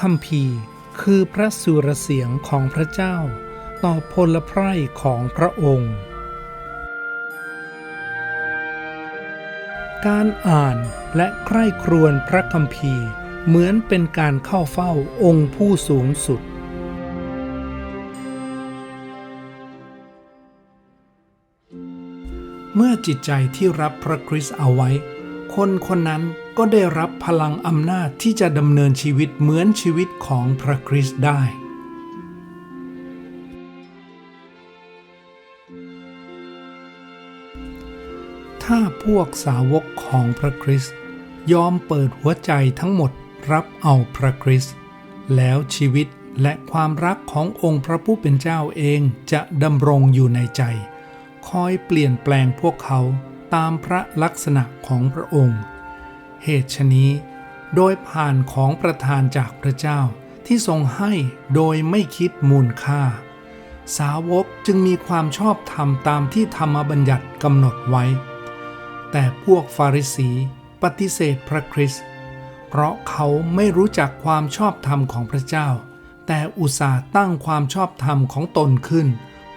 คัมภีร์คือพระสุรเสียงของพระเจ้า ต่อพลไพร่ของพระองค์ การอ่านและใคร่ครวญพระคัมภีร์เหมือนเป็นการเข้าเฝ้าองค์ผู้สูงสุด เมื่อจิตใจที่รับพระคริสต์เอาไว้ คนคนนั้นก็ได้รับพลังอำนาจที่จะดำเนินชีวิตเหมือนชีวิตของพระคริสต์ได้ ถ้าพวกสาวกของพระคริสต์ยอมเปิดหัวใจทั้งหมดรับเอาพระคริสต์แล้วชีวิตและความรักขององค์พระผู้เป็นเจ้าเองจะดำรงอยู่ในใจ คอยเปลี่ยนแปลงพวกเขา ตามพระลักษณะของพระองค์ เหตุฉนี้ โดยผ่านของประทานจากพระเจ้าที่ทรงให้โดยไม่คิดมูลค่า สาวกจึงมีความชอบธรรมตามที่ธรรมบัญญัติกำหนดไว้ แต่พวกฟาริสีปฏิเสธพระคริสต์เพราะเขาไม่รู้จักความชอบธรรมของพระเจ้า แต่อุตส่าห์ตั้งความชอบธรรมของตนขึ้น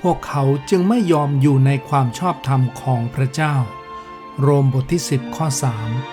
พวกเขาจึงไม่ยอมอยู่ในความชอบธรรมของพระเจ้า โรมบทที่ 10 ข้อ 3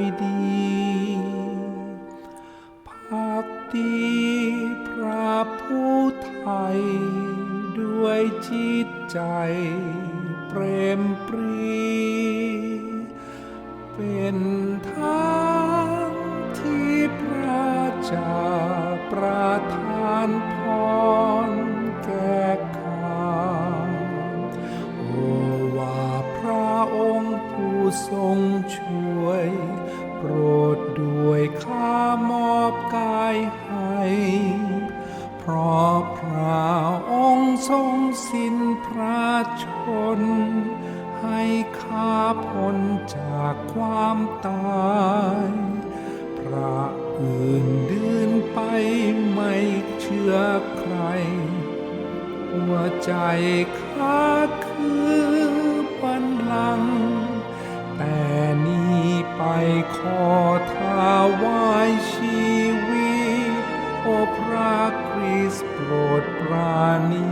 ยดีพักดีพระผู้ไทย ด้วยจิตใจเปรมปรี เป็นทางที่พระเจ้าประทานพรแก่ข้าโอว่าพระองค์ผู้ทรงช่วย ใจข้าคือบันลัง แต่นี้ไปขอทาวายชีวิต โอพระคริสต์โปรดปราณี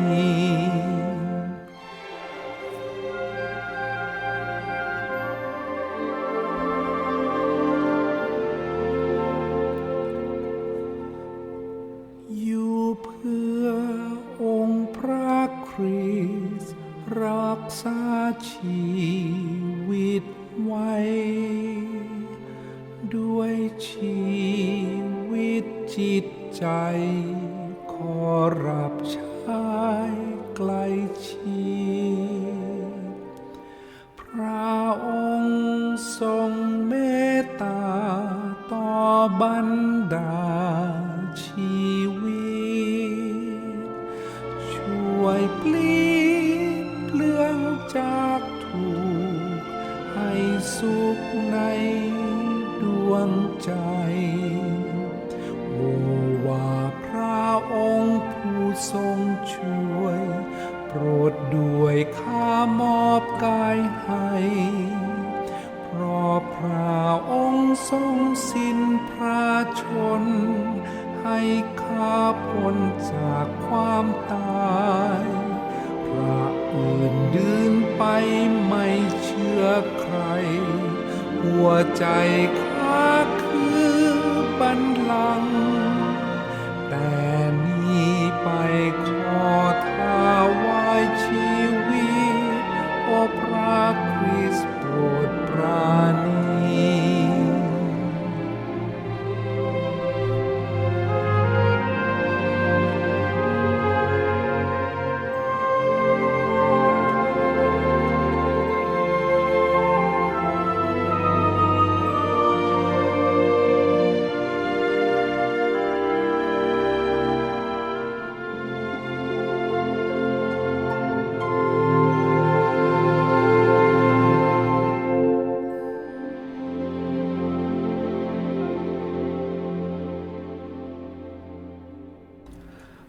ด้วยข้ามอบกายให้ เพราะพระองค์ทรงสิ้นพระชน ให้ข้าพ้นจากความตาย พระอื่นดื่นไปไม่เชื่อใคร หัวใจข้าคือบัน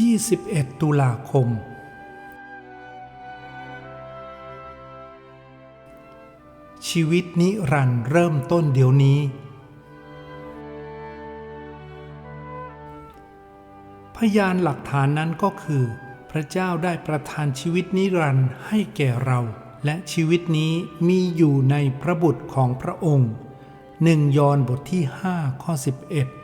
21 ตุลาคม ชีวิตนิรันดร์เริ่มต้นเดี๋ยวนี้ พยานหลักฐานนั้นก็คือ พระเจ้าได้ประทานชีวิตนิรันดร์ให้แก่เรา และชีวิตนี้มีอยู่ในพระบุตรของพระองค์หนึ่งยอห์นบทที่ 5 ข้อ 11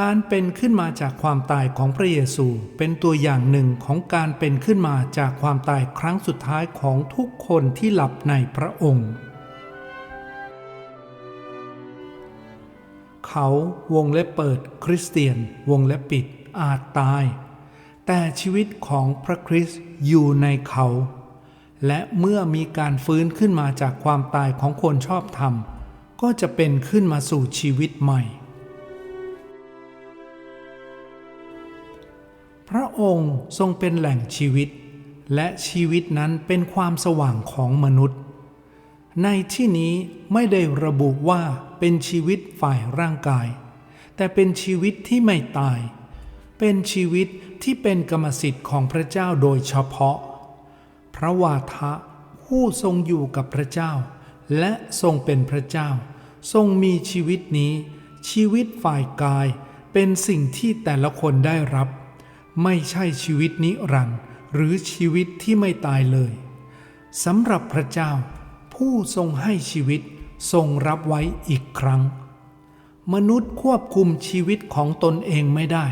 การเป็นขึ้นมาจากความตายของพระเยซูเป็นตัวอย่างหนึ่งของการเป็นขึ้นมาจากความตายครั้งสุดท้ายของทุกคนที่หลับในพระองค์ เขาวงเล็บเปิดคริสเตียน วงเล็บปิดอาจตาย แต่ชีวิตของพระคริสต์อยู่ในเขา และเมื่อมีการฟื้นขึ้นมาจากความตายของคนชอบธรรม ก็จะเป็นขึ้นมาสู่ชีวิตใหม่ พระองค์ทรงเป็นแหล่งชีวิต และชีวิตนั้นเป็นความสว่างของมนุษย์ ในที่นี้ไม่ได้ระบุว่าเป็นชีวิตฝ่ายร่างกาย แต่เป็นชีวิตที่ไม่ตาย เป็นชีวิตที่เป็นกรรมสิทธิ์ของพระเจ้าโดยเฉพาะ พระวาทะผู้ทรงอยู่กับพระเจ้า และทรงเป็นพระเจ้า ทรงมีชีวิตนี้ ชีวิตฝ่ายกายเป็นสิ่งที่แต่ละคนได้รับ ไม่ใช่ชีวิตนิรันดร์หรือชีวิตที่ไม่ตายเลยสำหรับพระเจ้า ผู้ทรงให้ชีวิตทรงรับไว้อีกครั้ง มนุษย์ควบคุมชีวิตของตนเองไม่ได้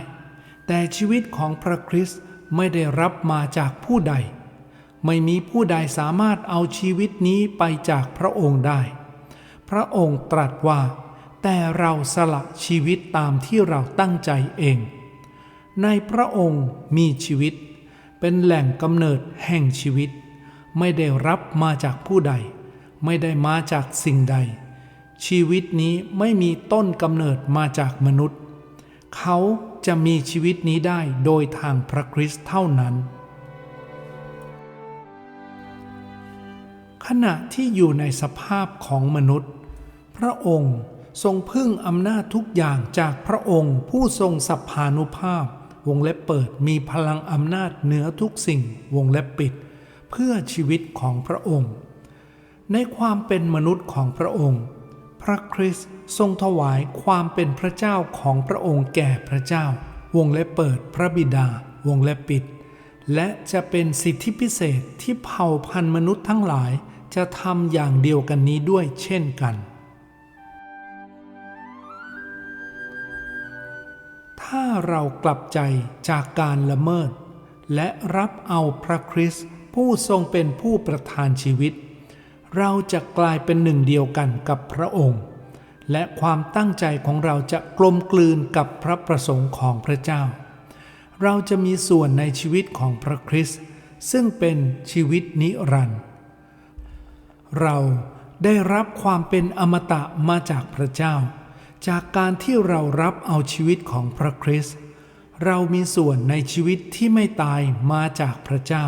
แต่ชีวิตของพระคริสต์ไม่ได้รับมาจากผู้ใด ไม่มีผู้ใดสามารถเอาชีวิตนี้ไปจากพระองค์ได้ พระองค์ตรัสว่า แต่เราสละชีวิตตามที่เราตั้งใจเอง ในพระองค์มีชีวิต เป็นแหล่งกำเนิดแห่งชีวิต ไม่ได้รับมาจากผู้ใด ไม่ได้มาจากสิ่งใด ชีวิตนี้ไม่มีต้นกำเนิดมาจากมนุษย์ เขาจะมีชีวิตนี้ได้โดยทางพระคริสต์เท่านั้น ขณะที่อยู่ในสภาพของมนุษย์ พระองค์ทรงพึ่งอำนาจทุกอย่างจากพระองค์ผู้ทรงสัพพานุภาพ วงเล็บเปิดมีพลังอำนาจเหนือทุกสิ่ง วงเล็บปิด เพื่อชีวิตของพระองค์ ในความเป็นมนุษย์ของพระองค์ พระคริสต์ทรงถวายความเป็นพระเจ้าของพระองค์แก่พระเจ้า วงเล็บเปิดพระบิดา วงเล็บปิด และจะเป็นสิทธิพิเศษที่เผ่าพันธุ์มนุษย์ทั้งหลายจะทำอย่างเดียวกันนี้ด้วยเช่นกัน เรากลับใจจากการละเมิด และรับเอาพระคริสต์ผู้ทรงเป็นผู้ประทานชีวิต เราจะกลายเป็นหนึ่งเดียวกันกับพระองค์ และความตั้งใจของเราจะกลมกลืนกับพระประสงค์ของพระเจ้า เราจะมีส่วนในชีวิตของพระคริสต์ซึ่งเป็นชีวิตนิรันดร์เราได้รับความเป็นอมตะมาจากพระเจ้า จากการที่เรารับเอาชีวิตของพระคริสต์เรามีส่วนในชีวิตที่ไม่ตายมาจากพระเจ้า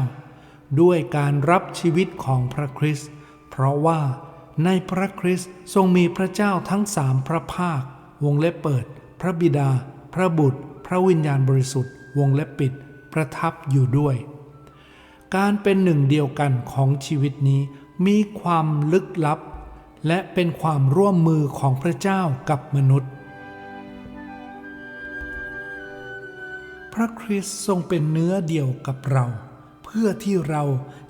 ด้วยการรับชีวิตของพระคริสต์เพราะว่าในพระคริสต์ทรงมีพระเจ้าทั้งสามพระภาควงเล็บเปิด พระบิดา พระบุตร พระวิญญาณบริสุทธิ์วงเล็บปิด ประทับอยู่ด้วย การเป็นหนึ่งเดียวกันของชีวิตนี้มีความลึกลับ และเป็นความร่วมมือของพระเจ้ากับมนุษย์ พระคริสต์ทรงเป็นเนื้อเดียวกับเรา เพื่อที่เรา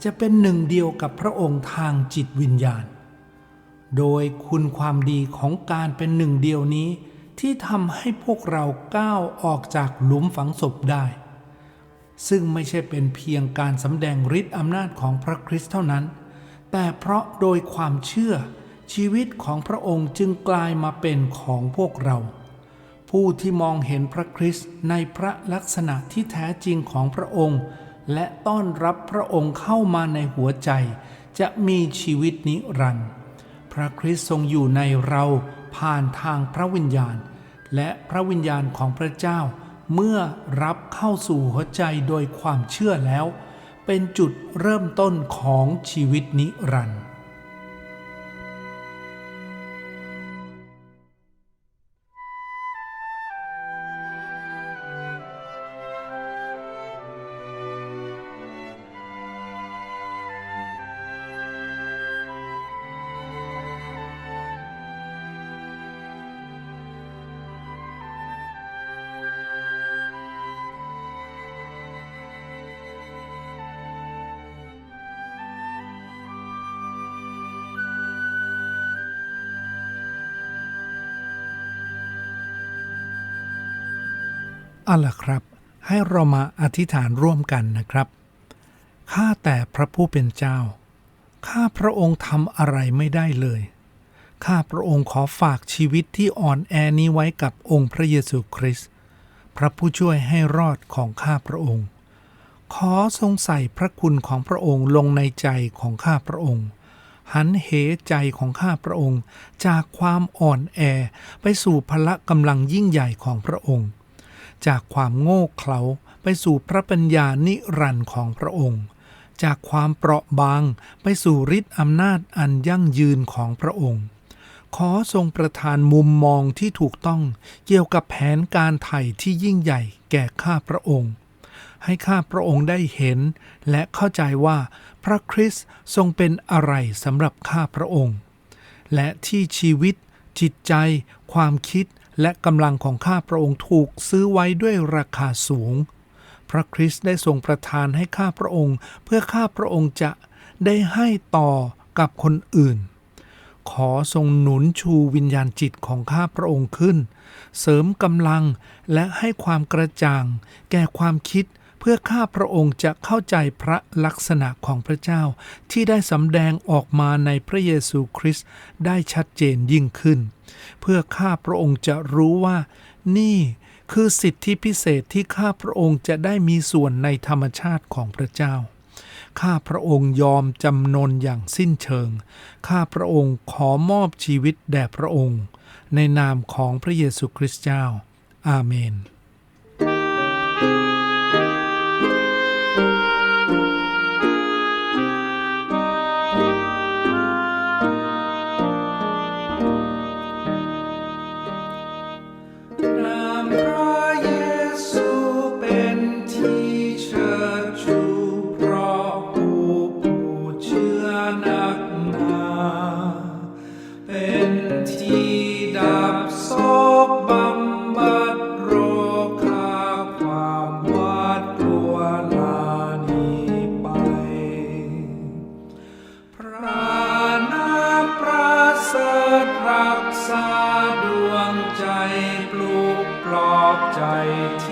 จะเป็นหนึ่งเดียวกับพระองค์ทางจิตวิญญาณ โดยคุณความดีของการเป็นหนึ่งเดียวนี้ ที่ทำให้พวกเราก้าวออกจากหลุมฝังศพได้ ซึ่งไม่ใช่เป็นเพียงการสำแดงฤทธิ์อำนาจของพระคริสต์เท่านั้น แต่เพราะโดยความเชื่อ ชีวิตของพระองค์จึงกลายมาเป็นของพวกเรา ผู้ที่มองเห็นพระคริสต์ในพระลักษณะที่แท้จริงของพระองค์ และต้อนรับพระองค์เข้ามาในหัวใจ จะมีชีวิตนิรันดร์พระคริสต์ทรงอยู่ในเราผ่านทางพระวิญญาณ และพระวิญญาณของพระเจ้า เมื่อรับเข้าสู่หัวใจโดยความเชื่อแล้ว เป็นจุดเริ่มต้นของชีวิตนิรันดร์ เอาล่ะครับ ให้เรามาอธิษฐานร่วมกันนะครับ ข้าแต่พระผู้เป็นเจ้า ข้าพระองค์ทำอะไรไม่ได้เลย ข้าพระองค์ขอฝากชีวิตที่อ่อนแอนี้ไว้กับองค์พระเยซูคริสต์ พระผู้ช่วยให้รอดของข้าพระองค์ ขอทรงใส่พระคุณของพระองค์ลงในใจของข้าพระองค์หันเหใจของข้าพระองค์ จากความอ่อนแอไปสู่พละกำลังยิ่งใหญ่ของพระองค์ จากความโง่เขลาไปสู่พระปัญญานิรันดร์ของพระองค์ จากความเปราะบางไปสู่ฤทธิ์อำนาจอันยั่งยืนของพระองค์ ขอทรงประทานมุมมองที่ถูกต้องเกี่ยวกับแผนการไถ่ที่ยิ่งใหญ่แก่ข้าพระองค์ ให้ข้าพระองค์ได้เห็น และเข้าใจว่าพระคริสต์ทรงเป็นอะไรสำหรับข้าพระองค์ และที่ชีวิตจิตใจ ความคิด และกำลังของข้าพระองค์ถูกซื้อไว้ด้วยราคาสูง พระคริสต์ได้ทรงประทานให้ข้าพระองค์ เพื่อข้าพระองค์จะได้ให้ต่อกับคนอื่น ขอทรงหนุนชูวิญญาณจิตของข้าพระองค์ขึ้น เสริมกำลังและให้ความกระจ่าง แก่ความคิดเพื่อข้าพระองค์จะเข้าใจพระลักษณะของพระเจ้าที่ได้สำแดงออกมาในพระเยซูคริสต์ได้ชัดเจนยิ่งขึ้น เพื่อข้าพระองค์จะรู้ว่า นี่คือสิทธิพิเศษที่ข้าพระองค์จะได้มีส่วนในธรรมชาติของพระเจ้า ข้าพระองค์ยอมจำนนอย่างสิ้นเชิง ข้าพระองค์ขอมอบชีวิตแด่พระองค์ ในนามของพระเยซูคริสต์เจ้า อาเมน รานาประสริรักษาดวงใจปลูกปลอบใจที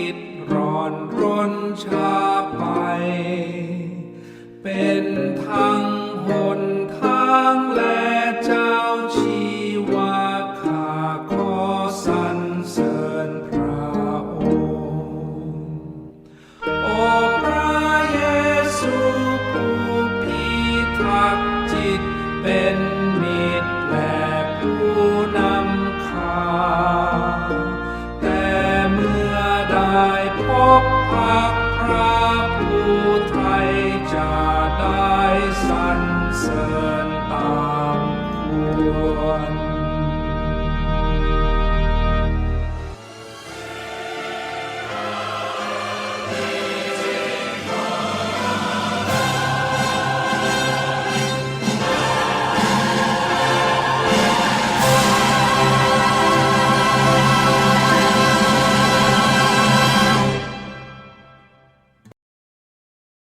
ิดร้อนรนชาไป เป็นทาง